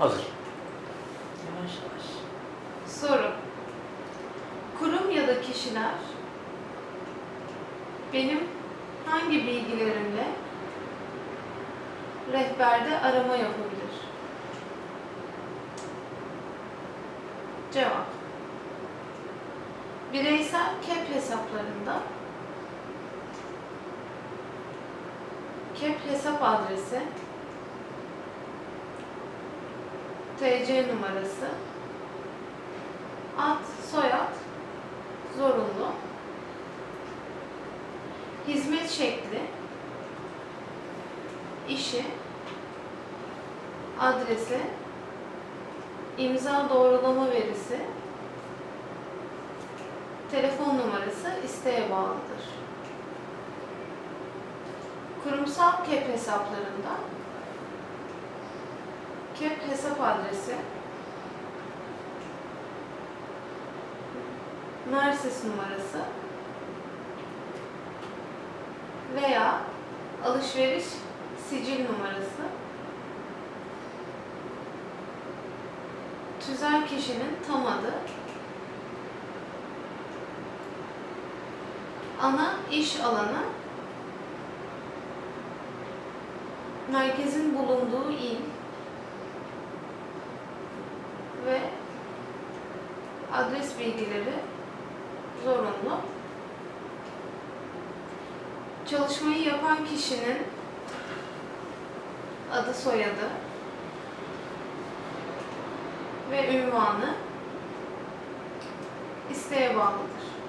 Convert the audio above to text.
Hazır. Yavaş yavaş. Soru. Kurum ya da kişiler benim hangi bilgilerimle rehberde arama yapabilir? Cevap. Bireysel KEP hesaplarında KEP hesap adresi, TC numarası, ad, soyad zorunlu. Hizmet şekli, işi, adresi, imza doğrulama verisi, telefon numarası isteğe bağlıdır. Kurumsal KEP hesaplarında KEP hesap adresi, Merses numarası. Veya alışveriş sicil numarası. Tüzel kişinin tam adı. Ana iş alanı. Merkezin bulunduğu il ve adres bilgileri zorunlu. Çalışmayı yapan kişinin adı soyadı ve ünvanı isteğe bağlıdır.